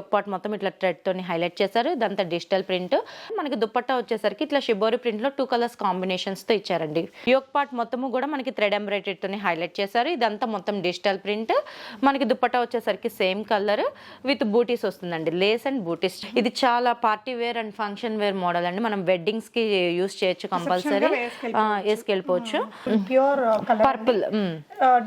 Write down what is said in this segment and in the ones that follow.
ఒక పార్ట్ మొత్తం ఇట్లా థ్రెడ్ తోని హైలైట్ చేశారు. ఇదంతా డిజిటల్ ప్రింట్ మనకి దుపట్టా వచ్చేసరికి ఇట్లా షిబోరి ప్రింట్లో టూ కలర్స్ కాంబినేషన్స్తో ఇచ్చారండి. యోక్ పార్ట్ మొత్తము కూడా మనకి థ్రెడ్ ఎంబ్రాయిడరీ తోని హైలైట్ చేశారు. ఇదంతా మొత్తం డిజిటల్ ప్రింట్ మనకి దుపట్టా వచ్చేసరికి సేమ్ కలర్ విత్ బూటీస్ వస్తుందండి. లేస్ అండ్ బూటీస్ ఇది చాలా party wear and function wear model అండి. మనం వెడ్డింగ్స్కి యూస్ చేయొచ్చు compulsory వేసుకెళ్ళిపోవచ్చు. Pure purple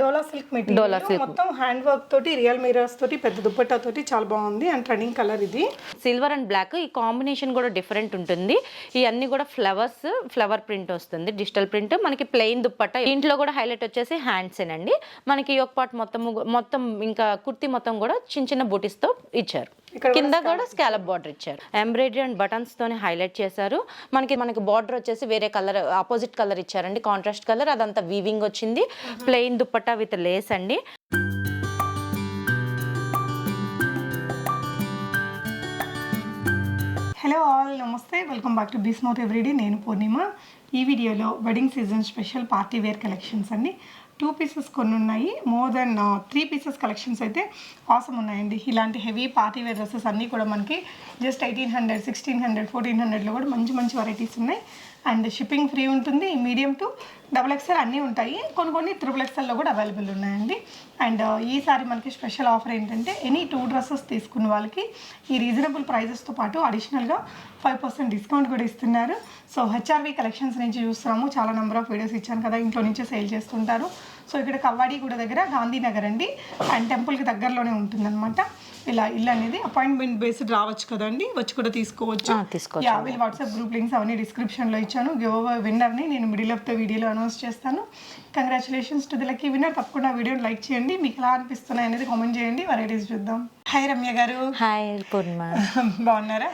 dola silk material మొత్తం హ్యాండ్ వర్క్ తోటి రియల్ మిరర్స్ తోటి పెద్ద దుపట్టా తోటి చాలా బాగుంది. అండ్ ట్రెండింగ్ కలర్ ఇది. సిల్వర్ అండ్ బ్లాక్ ఈ కాంబినేషన్ కూడా డిఫరెంట్ ఉంటుంది. ఇవన్నీ కూడా ఫ్లవర్స్ ఫ్లవర్ ప్రింట్ వస్తుంది డిజిటల్ ప్రింట్ మనకి ప్లెయిన్ దుప్పట్ట ఇంట్లో కూడా హైలైట్ వచ్చేసి హ్యాండ్స్ అండి మనకి ఒక పార్ట్ మొత్తం మొత్తం ఇంకా కుర్తి మొత్తం కూడా చిన్న చిన్న బూటీస్తో ఇచ్చారు. కింద కూడా స్కాలప్ బార్డర్ ఇచ్చారు. ఎంబ్రాయిడరీ అండ్ బటన్స్ తోని హైలైట్ చేశారు. మనకి మనకి బార్డర్ వచ్చేసి వేరే కలర్ ఆపోజిట్ కలర్ ఇచ్చారండి. కాంట్రాస్ట్ కలర్ అదంతా వీవింగ్ వచ్చింది. ప్లెయిన్ దుప్పట్టా విత్ లేస్ అండి. Hello all namaste. Welcome back to Bees Everyday నేను పూర్ణిమ. ఈ వీడియోలో wedding season special party wear collections అండి. టూ పీసెస్ కొన్ని ఉన్నాయి more than three pieces collections అయితే ఆసం ఉన్నాయండి. ఇలాంటి హెవీ పార్టీ వేర్ డ్రెస్సెస్ అన్నీ కూడా మనకి just eighteen hundred sixteen hundred fourteen హండ్రెడ్లో కూడా మంచి మంచి వెరైటీస్ ఉన్నాయి. అండ్ షిప్పింగ్ ఫ్రీ ఉంటుంది మీడియం టు డబుల్ ఎక్స్ఎల్ అన్నీ ఉంటాయి. కొన్ని కొన్ని త్రిబుల్ ఎక్స్ఎల్లో కూడా అవైలబుల్ ఉన్నాయండి. అండ్ uh, ఈసారి మనకి స్పెషల్ ఆఫర్ ఏంటంటే ఎనీ టూ డ్రెస్సెస్ తీసుకున్న వాళ్ళకి ఈ రీజనబుల్ ప్రైజెస్తో పాటు అడిషనల్గా ఫైవ్ పర్సెంట్ డిస్కౌంట్ కూడా ఇస్తున్నారు. సో హెచ్ఆర్వి కలెక్షన్స్ నుంచి చూస్తున్నాము. చాలా నెంబర్ ఆఫ్ వీడియోస్ ఇచ్చాను కదా ఇంట్లో నుంచే సేల్ చేస్తుంటారు. సో ఇక్కడ కవ్వాడి కూడా దగ్గర గాంధీనగర్ అండి. అండ్ టెంపుల్కి దగ్గరలోనే ఉంటుందన్నమాట. ఇలా ఇల్లు అనేది అపాయింట్మెంట్ బేస్డ్ రావచ్చు కదండి? వచ్చి కూడా తీసుకోవచ్చు. తీసుకోవచ్చు వీళ్ళు వాట్సాప్ గ్రూప్ లింక్స్ అవన్నీ డిస్క్రిప్షన్లో ఇచ్చాను. గివ్ విన్నర్ని నేను మిడిల్ ఆఫ్ ద వీడియోలో అనౌన్స్ చేస్తాను. Congratulations to the lucky winner తప్పకుండా వీడియోని లైక్ చేయండి. మీకు ఎలా అనిపిస్తున్నాయి అనేది కామెంట్ చేయండి. వెరైటీస్ చూద్దాం. హాయ్ రమ్య గారు. హాయ్ పూర్ణిమ బాగున్నారా.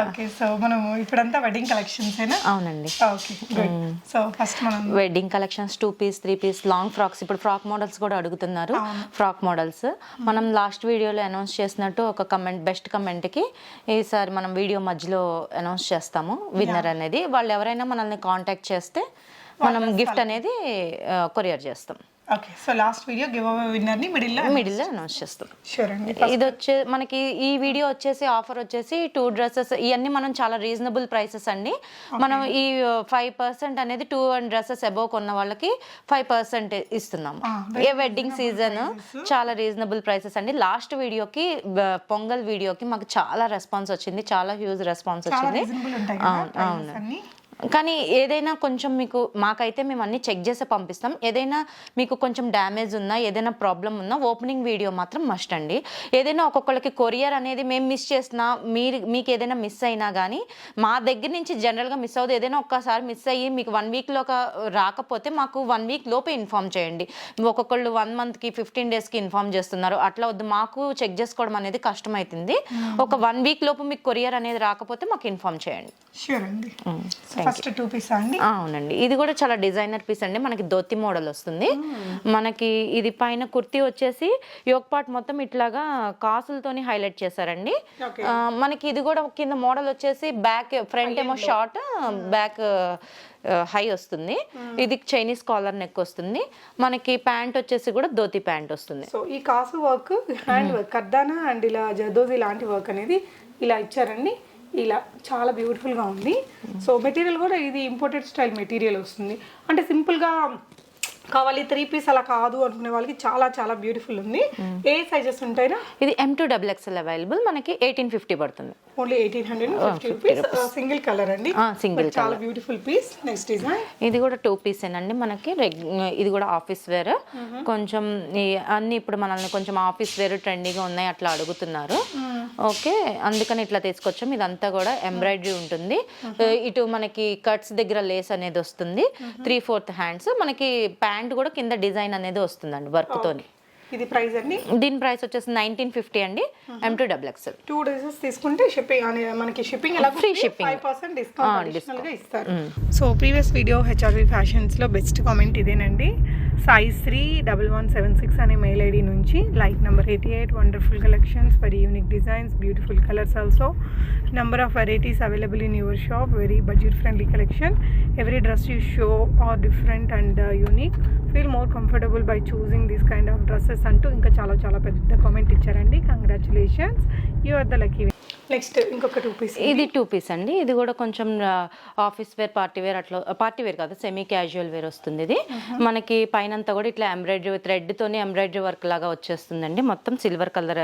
ఓకే సో మనము ఇప్పుడంతా వెడ్డింగ్ కలెక్షన్స్ ఏనా? అవునండి. ఓకే గుడ్ సో ఫస్ట్ మనం wedding collections two piece three piece long frocks ఇప్పుడు ఫ్రాక్ మోడల్స్ కూడా అడుగుతున్నారు. ఫ్రాక్ మోడల్స్ మనం లాస్ట్ వీడియోలో అనౌన్స్ చేసినట్టు ఒక కమెంట్ బెస్ట్ కమెంట్కి ఈసారి మనం వీడియో మధ్యలో అనౌన్స్ చేస్తాము. విన్నర్ అనేది. వాళ్ళు ఎవరైనా మనల్ని కాంటాక్ట్ చేస్తే మనం గిఫ్ట్ అనేది కొరియర్ చేస్తాం. Okay so last video giveaway విన్నర్ని మిడిల్లో మిడిల్లో అనౌన్స్ చేస్తాం. షూర్ అండి ఇది వచ్చే మనకి ఈ వీడియో వచ్చేసి ఆఫర్ వచ్చేసి టూ డ్రెస్సెస్ ఇవన్నీ మనం చాలా రీజనబుల్ ప్రైసెస్ అండి. మనం ఈ ఫైవ్ పర్సెంట్ అనేది టూ అండ్ డ్రెస్సెస్ అబోవ్ కొన్న వాళ్ళకి ఫైవ్ పర్సెంట్ ఇస్తున్నాము. ఏ వెడ్డింగ్ సీజన్ చాలా రీజనబుల్ ప్రైసెస్ అండి. లాస్ట్ వీడియోకి బ- పొంగల్ వీడియోకి మాకు చాలా రెస్పాన్స్ వచ్చింది. చాలా హ్యూజ్ రెస్పాన్స్ వచ్చింది. కదా prices అన్ని. కానీ ఏదైనా కొంచెం మీకు మాకైతే మేము అన్ని చెక్ చేసి పంపిస్తాం. ఏదైనా మీకు కొంచెం డ్యామేజ్ ఉన్నా ఏదైనా ప్రాబ్లం ఉన్నా ఓపెనింగ్ వీడియో మాత్రం మస్ట్ అండి. ఏదైనా ఒక్కొక్కరికి కొరియర్ అనేది మేము మిస్ చేసినా మీరు మీకు ఏదైనా మిస్ అయినా కానీ మా దగ్గర నుంచి జనరల్గా మిస్ అవుతుంది ఏదైనా ఒక్కసారి మిస్ అయ్యి మీకు వన్ వీక్లో రాకపోతే మాకు వన్ వీక్ లోపే ఇన్ఫామ్ చేయండి. ఒక్కొక్కళ్ళు వన్ మంత్కి ఫిఫ్టీన్ డేస్కి ఇన్ఫామ్ చేస్తున్నారు. అట్లా వద్దు. మాకు చెక్ చేసుకోవడం అనేది కష్టమవుతుంది ఒక వన్ వీక్ లోపు మీకు కొరియర్ అనేది రాకపోతే మాకు ఇన్ఫామ్ చేయండి. షూర్ అండి. సో ఫస్ట్ టూ పీస్ అండి. అవునండి. ఇది కూడా చాలా డిజైనర్ పీస్ అండి. మనకి దోతి మోడల్ వస్తుంది. మనకి ఇది పైన కుర్తీ వచ్చేసి యోక్ పార్ట్ మొత్తం ఇట్లాగా కాసులతోని హైలైట్ చేశారండి. మనకి ఇది కూడా కింద మోడల్ వచ్చేసి బ్యాక్ ఫ్రంట్ ఏమో షార్ట్ బ్యాక్ హై వస్తుంది. ఇది చైనీస్ కాలర్ నెక్ వస్తుంది. మనకి ప్యాంట్ వచ్చేసి కూడా ధోతి ప్యాంట్ వస్తుంది. సో ఈ కాసు వర్క్ హ్యాండ్ వర్క్ కర్దానా అండ్ ఇలా జదోజీ లాంటి వర్క్ అనేది ఇలా ఇచ్చారండి. ఇలా చాలా బ్యూటిఫుల్గా ఉంది. సో మెటీరియల్ కూడా ఇది ఇంపోర్టెడ్ స్టైల్ మెటీరియల్ వస్తుంది. అంటే సింపుల్గా కావాలి త్రీ పీస్ అలా కాదు అనుకునే వాళ్ళకి చాలా చాలా బ్యూటిఫుల్ ఉంది. ఏ సైజెస్ ఉంటాయినా? ఇది M to double XL available మనకి ఎయిటీన్ ఫిఫ్టీ పడుతుంది. Only eighteen hundred fifty rupees. Single colour అండి. But చాలా బ్యూటిఫుల్ పీస్. Next design. ఇది కూడా టూ పీస్ అండి మనకి ఇది కూడా ఆఫీస్ వేర్. కొంచెం అన్ని ఇప్పుడు మనల్ని కొంచెం ఆఫీస్ వేర్ ట్రెండీగా ఉన్నాయి అట్లా అడుగుతున్నారు. ఓకే. అందుకని ఇట్లా తీసుకొచ్చాం. ఇదంతా కూడా ఎంబ్రాయిడరీ ఉంటుంది. ఇటు మనకి కట్స్ దగ్గర లేస్ అనేది వస్తుంది. Three fourth hands. మనకి ప్యాంట్ కూడా కింద డిజైన్ అనేది వస్తుందండి వర్క్ తోని ఇది ప్రైస్ అండి? దీని ప్రైస్ వచ్చేసి నైన్టీన్ ఫిఫ్టీ అండి. M to double XL two dresses తీసుకుంటే షిప్పింగ్ మనకి షిప్పింగ్ ఎలా Free shipping. Five percent discount అడిషనల్గా ఇస్తారు. సో ప్రీవియస్ వీడియో హెచ్ఆర్వి ఫ్యాషన్స్లో బెస్ట్ కామెంట్ ఇదేనండి. Sai Sri double one seven six అనే మెయిల్ ఐడి నుంచి like number eighty eight wonderful collections very unique designs beautiful colours also number of varieties available in your shop very budget friendly collection every dress you show are different and unique feel more comfortable by choosing this kind of dresses అంటూ ఇంకా చాలా చాలా పెద్ద comment ఇచ్చారండి. Congratulations your are the lucky next ఇంకొక two piece ఇది two piece అండి. ఇది కూడా కొంచెం ఆఫీస్ వేర్ పార్టీ వేర్ అట్లా పార్టీ వేర్ కాదు సెమీ క్యాజువల్ వేర్ వస్తుంది ఇది. మనకి పైన కూడా ఇట్లా ఎంబ్రాయిడరీ థ్రెడ్ తోని ఎంబ్రాయిడరీ వర్క్ లాగా వచ్చేస్తుందండి. మొత్తం సిల్వర్ కలర్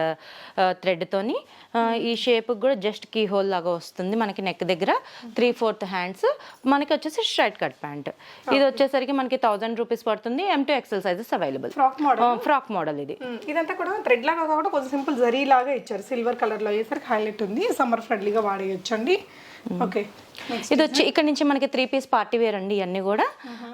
థ్రెడ్ తోని. ఆ, ఈ షేప్ కూడా జస్ట్ కీ హోల్ లాగా వస్తుంది మనకి నెక్ దగ్గర. త్రీ ఫోర్త్ హ్యాండ్స్ మనకి వచ్చేసి స్ట్రైట్ కట్ ప్యాంట్ ఇది వచ్చేసరికి మనకి థౌసండ్ రూపీస్ పడుతుంది. M to XL sizes available frock model frock model ఇది. ఇదంతా కూడా థ్రెడ్ లాగా కాకుండా కొంచెం సింపుల్ జరీ లాగా ఇచ్చారు. సిల్వర్ కలర్లో వేసరికి హైలైట్ ఉంది. సమ్మర్ ఫ్రెండ్లీగా వాడేయచ్చు అండి ఓకే ఇది వచ్చి ఇక్కడ నుంచి మనకి త్రీ పీస్ పార్టీ వేర్ అండి ఇవన్నీ కూడా.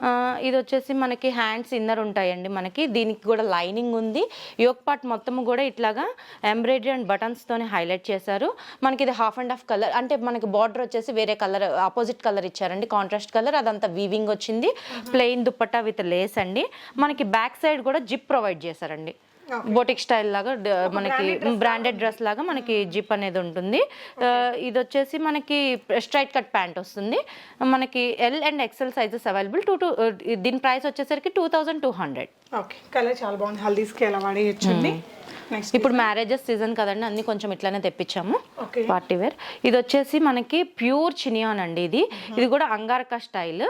ఆ, ఇది వచ్చేసి మనకి హ్యాండ్స్ ఇన్నర్ ఉంటాయండి మనకి. దీనికి కూడా లైనింగ్ ఉంది. యోక్ పార్ట్ మొత్తం కూడా ఇట్లాగా ఎంబ్రాయిడరీ అండ్ బటన్స్ తోనే హైలైట్ చేశారు. మనకి ఇది హాఫ్ అండ్ హాఫ్ కలర్ అంటే మనకి బార్డర్ వచ్చేసి వేరే కలర్ ఆపోజిట్ కలర్ ఇచ్చారండి. కాంట్రాస్ట్ కలర్ అదంతా వీవింగ్ వచ్చింది. ప్లెయిన్ దుప్పట్టా విత్ లేస్ అండి. మనకి బ్యాక్ సైడ్ కూడా జిప్ ప్రొవైడ్ చేశారండి. బోటిక్ స్టైల్ లాగా మనకి బ్రాండెడ్ డ్రెస్ లాగా మనకి జిప్ అనేది ఉంటుంది. ఇది వచ్చేసి మనకి స్ట్రైట్ కట్ ప్యాంట్ వస్తుంది. మనకి L and XL sizes available two two దీని ప్రైస్ వచ్చేసరికి two thousand two hundred okay colour చాలా బాగుంది. హల్దీస్కి ఎలా వాడేయచ్చు అండి నెక్స్ట్ ఇప్పుడు మ్యారేజెస్ సీజన్ కదండి అన్ని కొంచెం ఇట్లానే తెప్పించాము. పార్టీ వేర్ ఇది వచ్చేసి మనకి ప్యూర్ చినియాన్ అండి ఇది. ఇది కూడా అంగారక స్టైల్.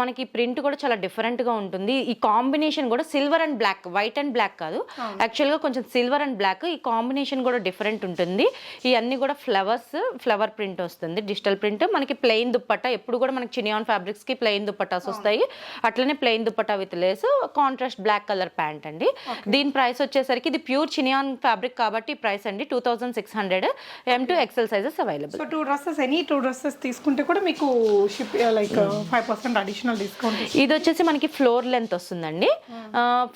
మనకి ప్రింట్ కూడా చాలా డిఫరెంట్గా ఉంటుంది. ఈ కాంబినేషన్ కూడా silver and black white and black కాదు. యాక్చువల్గా కొంచెం సిల్వర్ అండ్ బ్లాక్ ఈ కాంబినేషన్ కూడా డిఫరెంట్ ఉంటుంది. ఇవన్నీ కూడా ఫ్లవర్స్ ఫ్లవర్ ప్రింట్ వస్తుంది. డిజిటల్ ప్రింట్ మనకి ప్లెయిన్ దుప్పట్టా ఎప్పుడు కూడా మనకి చినియాన్ ఫ్యాబ్రిక్స్కి ప్లెయిన్ దుప్పట్టాస్ వస్తాయి. అట్లనే plain dupatta with lace contrast black colour pant అండి. దీని ప్రైస్ వచ్చేసరికి ఇది ప్యూర్ చినియాన్ ఫ్యాబ్రిక్ కాబట్టి ప్రైస్ అండి two thousand six hundred M to XL sizes available so two dresses any two dresses తీసుకుంటే కూడా మీకు ship like five percent additional discount ఇది వచ్చేసి మనకి ఫ్లోర్ లెంత్ వస్తుందండి.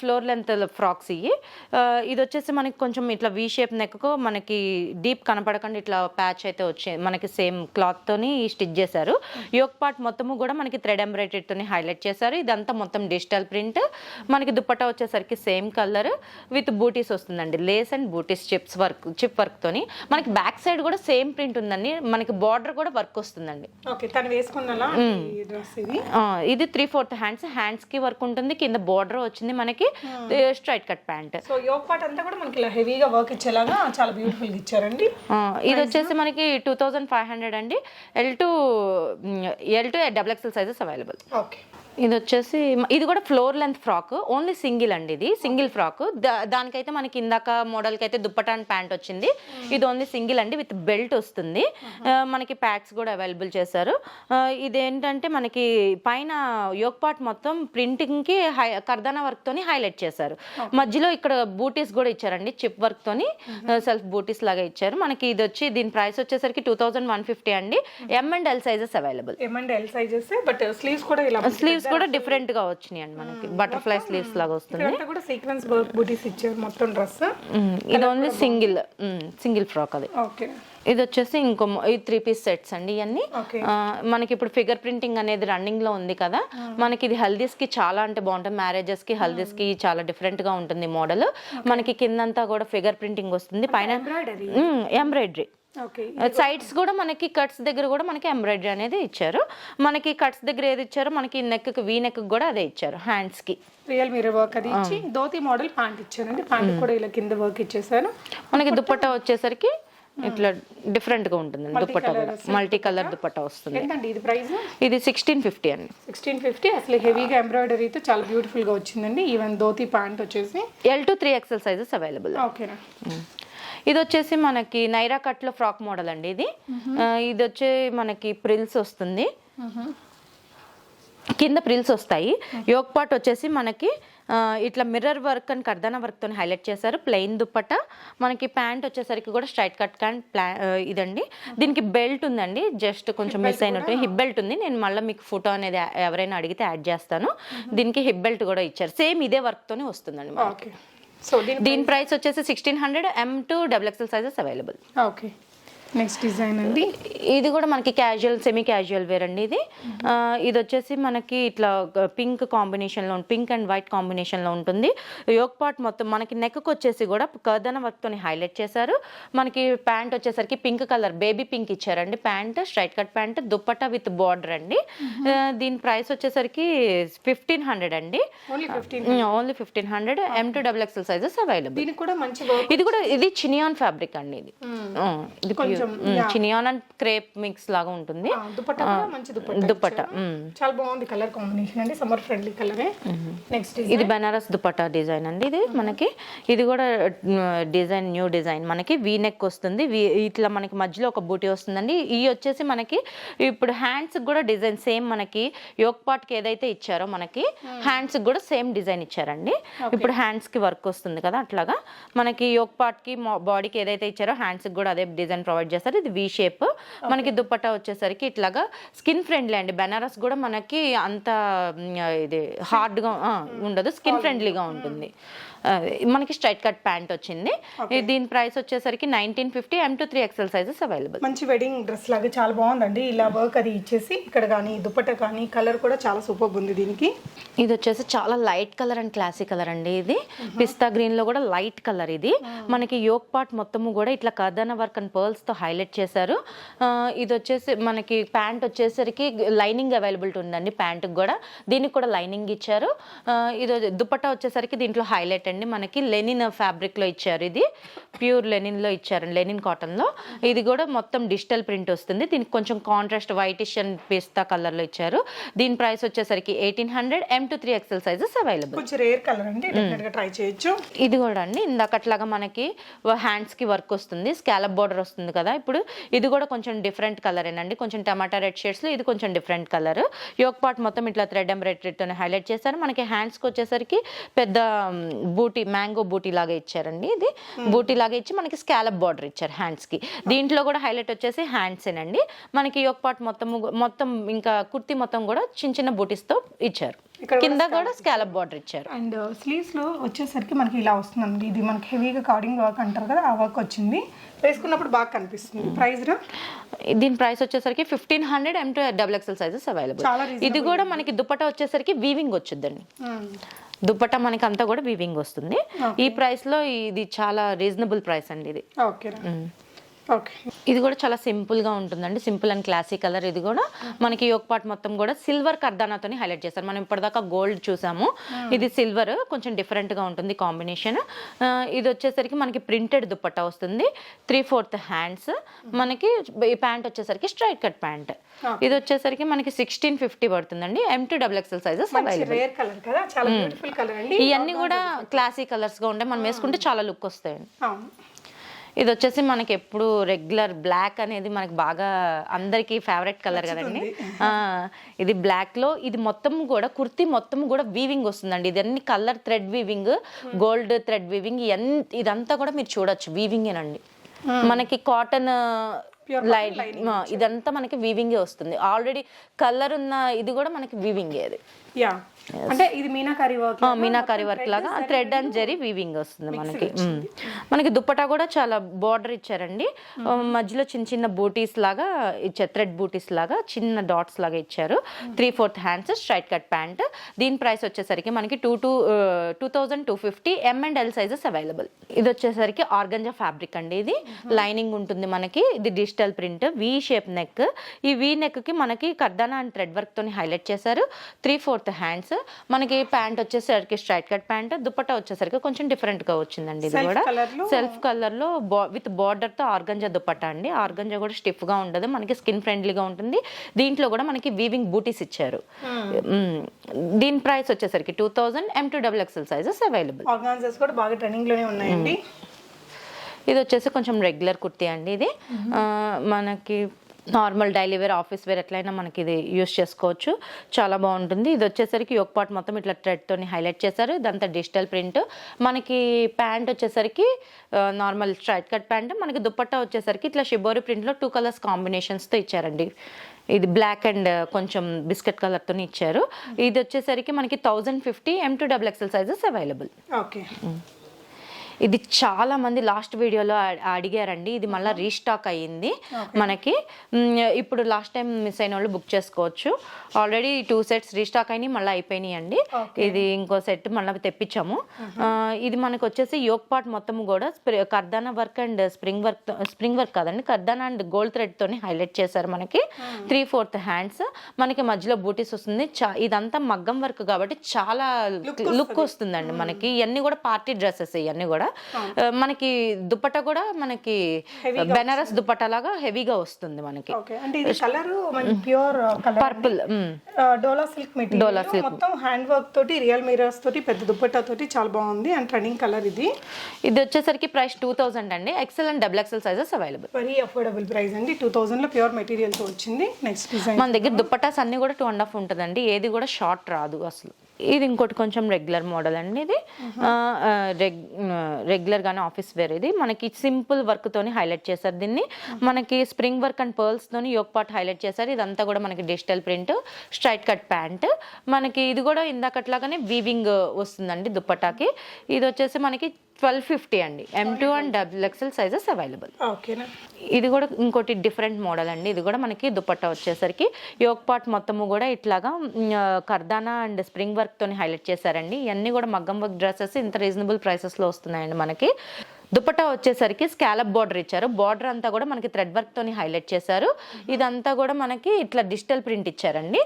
ఫ్లోర్ లెంత్ ఫ్రాక్స్ ఇవి. ఇది వచ్చేసి మనకి కొంచెం ఇట్లా వీ షేప్ నెక్కు మనకి డీప్ కనపడకుండా ఇట్లా ప్యాచ్ అయితే వచ్చే మనకి సేమ్ క్లాత్ తోని స్టిచ్ చేశారు. యోక్ పార్ట్ మొత్తము కూడా మనకి థ్రెడ్ ఎంబ్రాయిడరీ తోని హైలైట్ చేశారు. ఇదంతా మొత్తం డిజిటల్ ప్రింట్ మనకి దుప్పట్టా వచ్చేసరికి సేమ్ కలర్ విత్ బూటీస్ వస్తుందండి. Lace and butis chips work chip work తోని మనకి బ్యాక్ సైడ్ కూడా సేమ్ ప్రింట్ ఉందండి. మనకి బార్డర్ కూడా వర్క్ వస్తుందండి. ఇది? త్రీ ఫోర్త్ హ్యాండ్స్ హ్యాండ్స్కి వర్క్ ఉంటుంది. కింద బార్డర్ వచ్చింది మనకి straight cut pant so yoke part అంతా కూడా మనకి ఇలా హెవీగా వర్క్ ఇచ్చేలాగా చాలా ఇచ్చారండి. ఇది వచ్చేసి మనకి టూ థౌజండ్ ఫైవ్ హండ్రెడ్ అండి. L to L to double XL sizes available okay. ఇది వచ్చేసి ఇది కూడా floor length frock only single అండి ఇది సింగిల్ ఫ్రాక్. దానికైతే మనకి ఇందాక మోడల్కి అయితే దుప్పటా అండ్ ప్యాంట్ వచ్చింది. ఇది ఓన్లీ సింగిల్ అండి విత్ బెల్ట్ వస్తుంది. మనకి ప్యాడ్స్ కూడా అవైలబుల్ చేశారు. ఇదేంటంటే మనకి పైన యోగ్ పార్ట్ మొత్తం ప్రింటింగ్కి హై కర్దానా వర్క్ తోని హైలైట్ చేశారు. మధ్యలో ఇక్కడ బూటీస్ కూడా ఇచ్చారండి చిప్ వర్క్ తోని సెల్ఫ్ బూటీస్ లాగా ఇచ్చారు. మనకి ఇది వచ్చి దీని ప్రైస్ వచ్చేసరికి టూ థౌజండ్ వన్ ఫిఫ్టీ అండి. M and L sizes available ఏమంటే ఎల్ సైజెస్ బట్ స్లీవ్స్ కూడా ఇలా స్లీవ్స్ కూడా డిఫరెంట్గా వచ్చినాయి అండి మనకి బటర్ఫ్లై స్లీవ్స్ లాగా వస్తుంది. ఇక్కడంతా కూడా సీక్వెన్స్ వర్క్ బూటీస్ ఇచ్చారు మొత్తం డ్రెస్. ఇది ఓన్లీ సింగిల్ సింగిల్ ఫ్రాక్ అది. ఓకే ఇది వచ్చేసి ఇంకో ఈ త్రీ పీస్ సెట్స్ అండి ఇవన్నీ మనకి ఇప్పుడు ఫిగర్ ప్రింటింగ్ అనేది రన్నింగ్లో ఉంది కదా. మనకి ఇది హల్దీస్కి చాలా అంటే బాగుంటుంది. మ్యారేజెస్కి హల్దీస్కి చాలా డిఫరెంట్గా ఉంటుంది మోడల్ మనకి కిందంతా కూడా ఫిగర్ ప్రింటింగ్ వస్తుంది. పైన ఎంబ్రాయిడరీ సైడ్స్ కూడా మనకి కట్స్ దగ్గర కూడా మనకి ఎంబ్రాయిడరీ అనేది ఇచ్చారు. మనకి కట్స్ దగ్గర ఏది ఇచ్చారో మనకి నెక్ వీ నెక్ కూడా అదే ఇచ్చారు హ్యాండ్స్కి. రియల్ మీరర్ వర్క్ అది ఇచ్చి ధోతి మోడల్ ప్యాంట్ ఇచ్చారండి ప్యాంట్ కూడా ఇలా కింద వర్క్ ఇచ్చేసారు మనకి దుపట్టా వచ్చేసరికి ఇట్లా డిఫరెంట్గా ఉంటుంది దుపట్టా కూడా. మల్టీ కలర్ దుపట్టా వస్తుంది. ఇది ప్రైస్ ఇది సిక్స్టీన్ ఫిఫ్టీ అండి. సిక్స్టీన్ ఫిఫ్టీ అసలు హెవీగా ఎంబ్రాయిడరీతో చాలా బ్యూటిఫుల్గా వచ్చిందండి. ఈవెన్ ధోతి ప్యాంట్ వచ్చేసి L to three XL sizes available ఓకేనా? ఇది వచ్చేసి మనకి నైరా కట్లో ఫ్రాక్ మోడల్ అండి ఇది. ఇది వచ్చే మనకి ప్రిల్స్ వస్తుంది. కింద ప్రిల్స్ వస్తాయి. యోగ్ పాట్ వచ్చేసి మనకి ఇట్లా మిర్రర్ వర్క్ అని కర్దానా వర్క్తో హైలైట్ చేశారు. ప్లెయిన్ దుప్పట. మనకి ప్యాంట్ వచ్చేసరికి కూడా స్ట్రైట్ కట్ క్యాంట్ ప్లా ఇదండి. దీనికి బెల్ట్ ఉందండి. జస్ట్ కొంచెం మిస్ అయినట్టు హిప్ బెల్ట్ ఉంది. నేను మళ్ళీ మీకు ఫోటో అనేది ఎవరైనా అడిగితే యాడ్ చేస్తాను. దీనికి హిప్ బెల్ట్ కూడా ఇచ్చారు. సేమ్ ఇదే వర్క్ తోనే వస్తుందండి మనకి. సో దీని దీని ప్రైస్ వచ్చేసి sixteen hundred M to double XL sizes available okay next design అండి. ఇది కూడా మనకి క్యాజువల్ సెమీ క్యాజువల్ వేర్ అండి ఇది. ఇది వచ్చేసి మనకి ఇట్లా పింక్ కాంబినేషన్లో పింక్ అండ్ వైట్ కాంబినేషన్లో ఉంటుంది. యోక్ పార్ట్ మొత్తం మనకి నెక్కి వచ్చేసి కూడా కర్దన వర్క్తోని హైలైట్ చేశారు. మనకి ప్యాంట్ వచ్చేసరికి పింక్ కలర్ బేబీ పింక్ ఇచ్చారండి pant straight cut pant dupatta with border అండి. దీని ప్రైస్ వచ్చేసరికి ఫిఫ్టీన్ హండ్రెడ్ అండి. Only fifteen hundred M to double XL sizes available ఇది కూడా ఇది చినియాన్ ఫ్యాబ్రిక్ అండి ఇది. ఇది కొంచెం, చినియాన్ అండ్ క్రేప్ మిక్స్ లాగా ఉంటుంది. దుపట్టా మంచి. చాలా బాగుంది కలర్ కాంబినేషన్ అండి సమ్మర్ ఫ్రెండ్లీ కలరే. నెక్స్ట్ ఇది బనారస్ దుపట్టా డిజైన్ అండి ఇది మనకి. ఇది కూడా డిజైన్ న్యూ డిజైన్ మనకి. వీ నెక్ వస్తుంది. ఇట్లా మనకి మధ్యలో ఒక బూటీ వస్తుందండి. ఈ వచ్చేసి మనకి ఇప్పుడు హ్యాండ్స్ కూడా డిజైన్ సేమ్ మనకి. యోక్ పార్ట్కి ఏదైతే ఇచ్చారో మనకి హ్యాండ్స్ కూడా సేమ్ డిజైన్ ఇచ్చారండి. ఇప్పుడు హ్యాండ్స్కి వర్క్ వస్తుంది కదా అట్లాగా. మనకి యోక్ పార్ట్కి బాడీకి ఏదైతే ఇచ్చారో హ్యాండ్స్ కూడా అదే డిజైన్ ప్రొవైడ్ చేస్తారు. ఇది వీ షేప్ మనకి దుపట్టా వచ్చేసరికి ఇట్లాగా స్కిన్ ఫ్రెండ్లీ అండి. బెనారస్ కూడా మనకి అంత ఇది హార్డ్గా ఉండదు. స్కిన్ ఫ్రెండ్లీగా ఉంటుంది. మనకి స్ట్రైట్ కట్ ప్యాంట్ వచ్చింది. దీని ప్రైస్ వచ్చేసరికి nineteen fifty M to three XL sizes available మంచి వెడ్డింగ్ డ్రెస్ లాగా చాలా బాగుందండి. ఇలా వర్క్ అది ఇచ్చేసి ఇక్కడ కానీ దుపట్టా కానీ కలర్ కూడా చాలా సూపర్ ఉంది దీనికి. ఇది వచ్చేసి చాలా light colour and classic colour అండి ఇది. పిస్తా గ్రీన్లో కూడా లైట్ కలర్ ఇది. మనకి యోక్ పార్ట్ మొత్తము కూడా ఇట్లా కర్దన వర్క్ అండ్ పర్ల్స్తో హైలైట్ చేశారు. ఇది వచ్చేసి మనకి ప్యాంట్ వచ్చేసరికి లైనింగ్ అవైలబిలిటీ ఉందండి ప్యాంట్ కూడా. దీనికి కూడా లైనింగ్ ఇచ్చారు. ఇది దుపట్టా వచ్చేసరికి దీంట్లో హైలైట్ అండి మనకి లెనిన్ ఫ్యాబ్రిక్లో ఇచ్చారు ఇది. ప్యూర్ లెనిన్లో ఇచ్చారు లెనిన్ కాటన్లో ఇది కూడా మొత్తం డిజిటల్ ప్రింట్ వస్తుంది. దీనికి కొంచెం కాంట్రాస్ట్ వైటిష్ అండ్ పిస్తా కలర్లో ఇచ్చారు. దీని ప్రైస్ వచ్చేసరికి eighteen hundred M to three XL sizes available కొంచెం రేర్ కలర్ అండి ట్రై చేయొచ్చు. ఇది కూడా అండి ఇందాకట్లాగా మనకి హ్యాండ్స్కి వర్క్ వస్తుంది స్కాలప్ బార్డర్ వస్తుంది కదా. ఇప్పుడు ఇది కూడా కొంచెం డిఫరెంట్ కలర్ ఏనండి కొంచెం టమాటా రెడ్ షేడ్స్లో ఇది కొంచెం డిఫరెంట్ కలర్. యోక్ పార్ట్ మొత్తం ఇట్లా థ్రెడ్ ఎంబ్రాయిడరీ తో హైలైట్ చేశారు. మనకి హ్యాండ్స్కి వచ్చేసరికి పెద్ద బూటీ మ్యాంగో బూటీ లాగా ఇచ్చారండి ఇది. బూటీ లాగా ఇచ్చి మనకి స్కాలప్ బార్డర్ ఇచ్చారు హ్యాండ్స్కి. దీంట్లో కూడా హైలైట్ వచ్చేసి హ్యాండ్స్ ఏనండి. మనకి యోక్ పార్ట్ మొత్తం మొత్తం ఇంకా కుర్తి మొత్తం కూడా చిన్న చిన్న బూటీస్తో ఇచ్చారు. కింద కూడా స్కాలప్ బార్డర్ ఇచ్చారు. అండ్ స్లీవ్స్లో వచ్చేసరికి మనకి ఇలా వస్తుందండి. ఇది మనకి హెవీగా కార్డింగ్ వర్క్ అంటారు కదా ఆ వర్క్ వచ్చింది. వేసుకున్నప్పుడు బాగా కనిపిస్తుంది. ప్రైస్ దీని ప్రైస్ వచ్చేసరికి fifteen hundred M to double XL sizes available. ఇది కూడా మనకి దుపట్టా వచ్చేసరికి వీవింగ్ వచ్చుద్దండి. దుపట్టా మనకి అంతా కూడా వీవింగ్ వస్తుంది. ఈ ప్రైస్లో ఇది చాలా రీజనబుల్ ప్రైస్ అండి ఇది. Okay okay. ఇది కూడా చాలా సింపుల్గా ఉంటుందండి. సింపుల్ అండ్ క్లాసిక్ కలర్ ఇది కూడా. మనకి యోక్ పార్ట్ మొత్తం కూడా సిల్వర్ కర్దానాతో హైలైట్ చేస్తారు. మనం ఇప్పటిదాకా గోల్డ్ చూసాము. ఇది సిల్వర్ కొంచెం డిఫరెంట్గా ఉంటుంది కాంబినేషన్. ఇది వచ్చేసరికి మనకి ప్రింటెడ్ దుపట్టా వస్తుంది. Three fourth hands. మనకి ఈ ప్యాంట్ వచ్చేసరికి స్ట్రైట్ కట్ ప్యాంట్. ఇది వచ్చేసరికి మనకి సిక్స్టీన్ ఫిఫ్టీ పడుతుందండి. M to double XL sizes ఇవన్నీ కూడా క్లాసిక్ కలర్స్గా ఉంటాయి మనం వేసుకుంటే చాలా లుక్ వస్తాయండి. ఇది వచ్చేసి మనకి ఎప్పుడు రెగ్యులర్ బ్లాక్ అనేది మనకి బాగా అందరికి ఫేవరెట్ కలర్ కదండి. ఇది బ్లాక్లో ఇది మొత్తం కూడా కుర్తీ మొత్తం కూడా వీవింగ్ వస్తుందండి. ఇది అన్ని colour thread weaving gold thread weaving ఇదంతా కూడా మీరు చూడొచ్చు. వీవింగేనండి మనకి కాటన్ లైట్ ఇదంతా మనకి వీవింగే వస్తుంది. ఆల్రెడీ కలర్ ఉన్న ఇది కూడా మనకి వీవింగే అది. యా అంటే ఇది మీనాకారి వర్క్ మీనాకారి వర్క్ లాగా థ్రెడ్ అండ్ జరీ వీవింగ్ వస్తుంది మనకి. మనకి దుప్పటా కూడా చాలా బార్డర్ ఇచ్చారండి. మధ్యలో చిన్న చిన్న బూటీస్ లాగా ఇచ్చారు థ్రెడ్ బూటీస్ లాగా చిన్న డాట్స్ లాగా ఇచ్చారు. Three fourth hands straight cut pant దీని ప్రైస్ వచ్చేసరికి మనకి two two two thousand two fifty M and L sizes available ఇది వచ్చేసరికి ఆర్గంజా ఫ్యాబ్రిక్ అండి ఇది. లైనింగ్ ఉంటుంది మనకి. ఇది digital print V shape neck ఈ వి నెక్కి మనకి కర్దానా అండ్ థ్రెడ్ వర్క్ తోని హైలైట్ చేశారు. త్రీ ఫోర్త్ హ్యాండ్స్ మనకి ప్యాంట్ వచ్చేసరికి స్ట్రైట్ కట్ ప్యాంట్ దుపట్టా వచ్చేసరికి కొంచెం డిఫరెంట్గా వచ్చిందండి ఇది కూడా. సెల్ఫ్ కలర్లో విత్ బార్డర్తో ఆర్గంజా దుపట్టా అండి. ఆర్గంజా కూడా స్టిఫ్గా ఉండదు మనకి స్కిన్ ఫ్రెండ్లీగా ఉంటుంది. దీంట్లో కూడా మనకి వీవింగ్ బూటీస్ ఇచ్చారు. మ్మ్. దీని ప్రైస్ వచ్చేసరికి two thousand M to double XL sizes available. కూడా బాగా ఉన్నాయండి. ఇది వచ్చేసి కొంచెం రెగ్యులర్ కుర్తీ అండి ఇది. మనకి normal daily wear office wear ఎట్లయినా మనకి ఇది యూస్ చేసుకోవచ్చు. చాలా బాగుంటుంది. ఇది వచ్చేసరికి యోక్ పాట్ మొత్తం ఇట్లా థ్రెడ్తో హైలైట్ చేశారు. ఇదంతా డిజిటల్ ప్రింట్ మనకి ప్యాంట్ వచ్చేసరికి నార్మల్ స్ట్రైట్ కట్ ప్యాంట్. మనకి దుపట్టా వచ్చేసరికి ఇట్లా షిబోరి ప్రింట్లో టూ కలర్స్ కాంబినేషన్స్తో ఇచ్చారండి. ఇది బ్లాక్ అండ్ కొంచెం బిస్కెట్ కలర్తో ఇచ్చారు. ఇది వచ్చేసరికి మనకి thousand fifty M to double XL sizes available okay ఇది చాలా మంది లాస్ట్ వీడియోలో అడిగారండి. ఇది మళ్ళీ రీస్టాక్ అయ్యింది మనకి. ఇప్పుడు లాస్ట్ టైం మిస్ అయిన వాళ్ళు బుక్ చేసుకోవచ్చు. ఆల్రెడీ టూ సెట్స్ రీస్టాక్ అయినాయి మళ్ళీ అయిపోయినాయి అండి ఇది ఇంకో సెట్ మళ్ళీ తెప్పించాము. ఇది మనకు వచ్చేసి యోగ్ పాట్ మొత్తం కూడా స్ప్రి- kardana work and spring work spring work కాదండి. కర్దానా అండ్ గోల్డ్ థ్రెడ్ తోని హైలైట్ చేశారు మనకి. త్రీ ఫోర్త్ హ్యాండ్స్ మనకి మధ్యలో బూటీస్ వస్తుంది. ఇదంతా మగ్గం వర్క్ కాబట్టి చాలా లుక్ వస్తుందండి మనకి. ఇవన్నీ కూడా పార్టీ డ్రెస్సెస్ ఇవన్నీ కూడా. ఆ, మనకి దుపట్టా కూడా మనకి బెనారస్ దుపట్టా లాగా హెవీగా వస్తుంది మనకి. అంటే ఇది కలర్ మనకి pure colour purple dola silk material. మొత్తం హ్యాండ్ వర్క్ తోటి రియల్ మిరర్స్ తోటి పెద్ద దుప్పట్టా తోటి చాలా బాగుంది. అండ్ ట్రెండింగ్ కలర్ ఇది. ఇది వచ్చేసరికి ప్రైస్ టూ థౌసండ్ అండి. XL and double XL sizes available very affordable price అండి. టూ థౌజండ్లో ప్యూర్ మెటీరియల్తో వచ్చింది. నెక్స్ట్ డిజైన్ మన దగ్గర దుప్పటాస్ అన్ని కూడా టూ అండ్ హాఫ్ ఉంటుందండి. ఏది కూడా షార్ట్ రాదు అసలు. ఇది ఇంకోటి కొంచెం రెగ్యులర్ మోడల్ అండి ఇది. ఆ, రెగ్ రెగ్యులర్ గానే ఆఫీస్ వేర్ ఇది. మనకి సింపుల్ వర్క్ తోని హైలైట్ చేశారు దీన్ని. మనకి స్ప్రింగ్ వర్క్ అండ్ పర్ల్స్ తోని యోగ్ పార్ట్ హైలైట్ చేశారు. ఇదంతా కూడా మనకి digital print straight cut pant. మనకి ఇది కూడా ఇందాకట్లాగానే వీవింగ్ వస్తుందండి దుప్పటాకి. ఇది వచ్చేసి మనకి ట్వెల్వ్ ఫిఫ్టీ అండి. M to and double XL sizes available ఓకేనా? ఇది కూడా ఇంకోటి డిఫరెంట్ మోడల్ అండి. ఇది కూడా మనకి దుపట్టా వచ్చేసరికి యోగ్ పాట్ మొత్తము కూడా ఇట్లాగా కర్దానా అండ్ స్ప్రింగ్ వర్క్ తోని హైలైట్ చేశారండి. ఇవన్నీ కూడా మగ్గం వర్క్ డ్రెస్సెస్ ఇంత రీజనబుల్ ప్రైసెస్లో వస్తున్నాయండి మనకి. దుపట్టా వచ్చేసరికి స్కాలప్ బార్డర్ ఇచ్చారు. బార్డర్ అంతా కూడా మనకి థ్రెడ్ వర్క్ తోని హైలైట్ చేశారు. ఇదంతా కూడా మనకి ఇట్లా డిజిటల్ ప్రింట్ ఇచ్చారండి.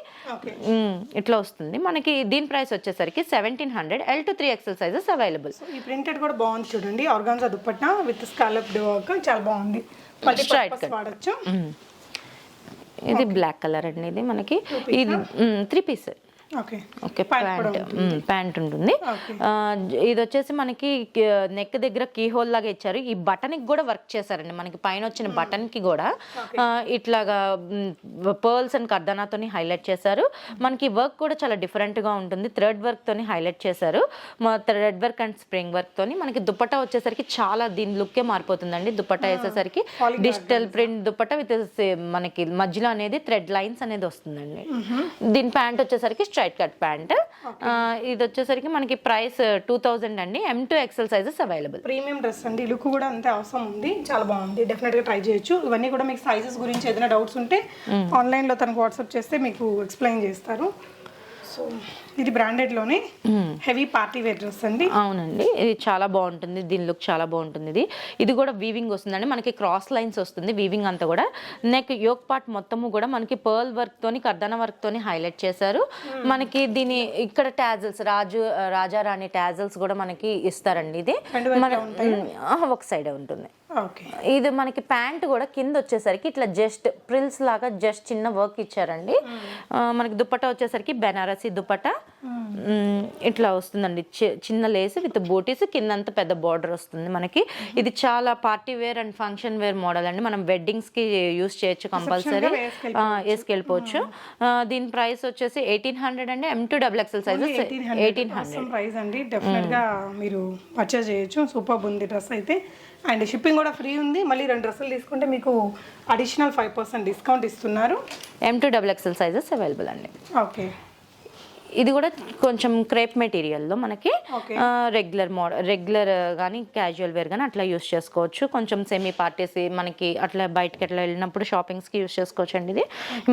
ఇట్లా వస్తుంది. మనకి దీని ప్రైస్ వచ్చేసరికి seventeen hundred L to three XL sizes available ఈ ప్రింటెడ్ కూడా బాగుంది చూడండి. Organza dupatta with scallop work చాలా బాగుంది. వాడచ్చు. ఇది బ్లాక్ కలర్ అండి ఇది మనకి. ఇది three piece okay. Pant. Pant ఉంటుంది. ఇది వచ్చేసి మనకి నెక్ దగ్గర కీ హోల్ లాగా ఇచ్చారు. ఈ బటన్కి కూడా వర్క్ చేశారండి. మనకి పైన వచ్చిన బటన్కి కూడా. ఇట్లాగా పర్ల్స్ అండ్ కర్దనాతోని హైలైట్ చేశారు. మనకి వర్క్ కూడా చాలా డిఫరెంట్గా ఉంటుంది. థ్రెడ్ వర్క్ తోని హైలైట్ చేశారు. Thread work and spring work తోని మనకి దుపట్టా వచ్చేసరికి చాలా దీని లుక్కే మారిపోతుందండి. దుపట్టా వేసేసరికి డిజిటల్ ప్రింట్ దుపట్టా విత్ మనకి మధ్యలో అనేది థ్రెడ్ లైన్స్ అనేది వస్తుందండి. దీని ప్యాంట్ వచ్చేసరికి స్ట్రైట్ కట్ ప్యాంట్. ఇది వచ్చేసరికి మనకి ప్రైస్ టూ థౌజండ్ అండి. M to XL sizes available premium dress అండి. లుక్ కూడా అంతే అవసరం ఉంది. చాలా బాగుంది. డెఫినెట్గా ట్రై చేయొచ్చు. ఇవన్నీ కూడా మీకు సైజెస్ గురించి ఏదైనా డౌట్స్ ఉంటే ఆన్లైన్లో తనకు వాట్సాప్ చేస్తే మీకు ఎక్స్ప్లెయిన్ చేస్తారు. సో ఇది బ్రాండెడ్లోనే హెవీ పార్టీ వేర్ డ్రెస్ అండి. అవునండి. ఇది చాలా బాగుంటుంది. దీని లుక్ చాలా బాగుంటుంది ఇది. ఇది కూడా వీవింగ్ వస్తుందండి. మనకి క్రాస్ లైన్స్ వస్తుంది వీవింగ్ అంతా కూడా. నెక్ యోక్ పార్ట్ మొత్తము కూడా మనకి పర్ల్ వర్క్ తోని కర్దన వర్క్ తోని హైలైట్ చేశారు. మనకి దీని ఇక్కడ టాజల్స్ రాజు రాజారాణి టాజల్స్ కూడా మనకి ఇస్తారండి ఇది. మన ఒక సైడే ఉంటుంది. ఇది మనకి ప్యాంట్ కూడా కింద వచ్చేసరికి ఇట్లా జస్ట్ ప్రిల్స్ లాగా జస్ట్ చిన్న వర్క్ ఇచ్చారండి. మనకి దుపట్టా వచ్చేసరికి బెనారసి దుపట్టా మ్, ఇట్లా వస్తుందండి. చిన్న లేస్ విత్ బూటీస్ కిందంతా పెద్ద బార్డర్ వస్తుంది మనకి. ఇది చాలా party wear and function wear model అండి. మనం వెడ్డింగ్స్కి యూస్ చేయొచ్చు కంపల్సరీ వేసుకెళ్ళిపోవచ్చు. దీని ప్రైస్ వచ్చేసి ఎయిటీన్ హండ్రెడ్ అండి. M to double XL sizes eighteen hundred price అండి. డెఫినెట్గా మీరు పర్చేస్ చేయొచ్చు. సూపర్ ఉంది డ్రెస్ అయితే. అండ్ షిప్పింగ్ కూడా ఫ్రీ ఉంది. మళ్ళీ రెండు డ్రెస్సులు తీసుకుంటే మీకు అడిషనల్ ఫైవ్ పర్సెంట్ డిస్కౌంట్ ఇస్తున్నారు. M to double XL sizes available అండి. ఓకే ఇది కూడా కొంచెం క్రేప్ మెటీరియల్లో మనకి. రెగ్యులర్ మోడల్ రెగ్యులర్ కానీ క్యాజువల్ వేర్ కానీ అట్లా యూస్ చేసుకోవచ్చు. కొంచెం సెమీ పార్టీస్ మనకి అట్లా బయటకి అట్లా వెళ్ళినప్పుడు షాపింగ్స్కి యూస్ చేసుకోవచ్చు అండి ఇది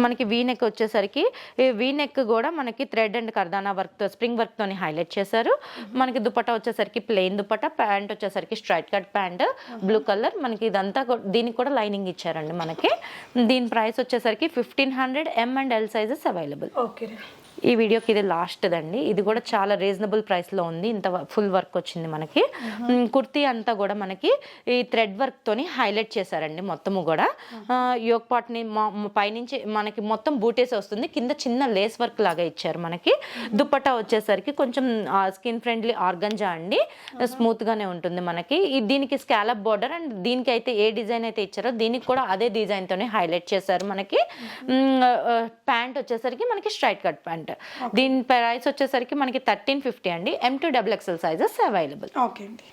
మనకి వీ నెక్ వచ్చేసరికి ఈ వీ నెక్ కూడా మనకి థ్రెడ్ అండ్ కర్దానా వర్క్తో స్ప్రింగ్ వర్క్తోని హైలైట్ చేశారు. మనకి దుపట్టా వచ్చేసరికి ప్లెయిన్ దుపట్టా ప్యాంట్ వచ్చేసరికి straight cut pant blue colour మనకి ఇదంతా దీనికి కూడా లైనింగ్ ఇచ్చారండి మనకి. దీని ప్రైస్ వచ్చేసరికి fifteen hundred M and L sizes available okay. ఈ వీడియోకి ఇది లాస్ట్ దండి ఇది కూడా చాలా రీజనబుల్ ప్రైస్లో ఉంది. ఇంత ఫుల్ వర్క్ వచ్చింది మనకి. కుర్తీ అంతా కూడా మనకి ఈ థ్రెడ్ వర్క్ తోని హైలైట్ చేశారండి మొత్తము కూడా. యోగ్ పాట్ని మా- మ- పైనుంచి మనకి మొత్తం బూటేస్ వస్తుంది. కింద చిన్న లేస్ వర్క్ లాగా ఇచ్చారు మనకి. దుపట్టా వచ్చేసరికి కొంచెం స్కిన్ ఫ్రెండ్లీ ఆర్గంజా అండి. స్మూత్ గానే ఉంటుంది మనకి. దీనికి స్కాలప్ బార్డర్ అండ్ దీనికి అయితే ఏ డిజైన్ అయితే ఇచ్చారో దీనికి కూడా అదే డిజైన్ తోనే హైలైట్ చేశారు మనకి. ప్యాంట్ వచ్చేసరికి మనకి స్ట్రైట్ కట్ ప్యాంట్. దీని ప్రైస్ వచ్చేసరికి మనకి థర్టీన్ ఫిఫ్టీ అండి. M to double XL sizes available okay అండి.